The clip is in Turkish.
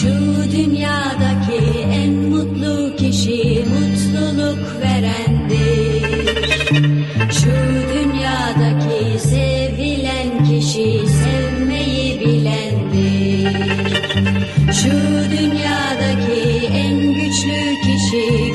Şu dünyadaki en mutlu kişi mutluluk verendir. Şu dünyadaki sevilen kişi sevmeyi bilendir. Şu dünyadaki en güçlü kişi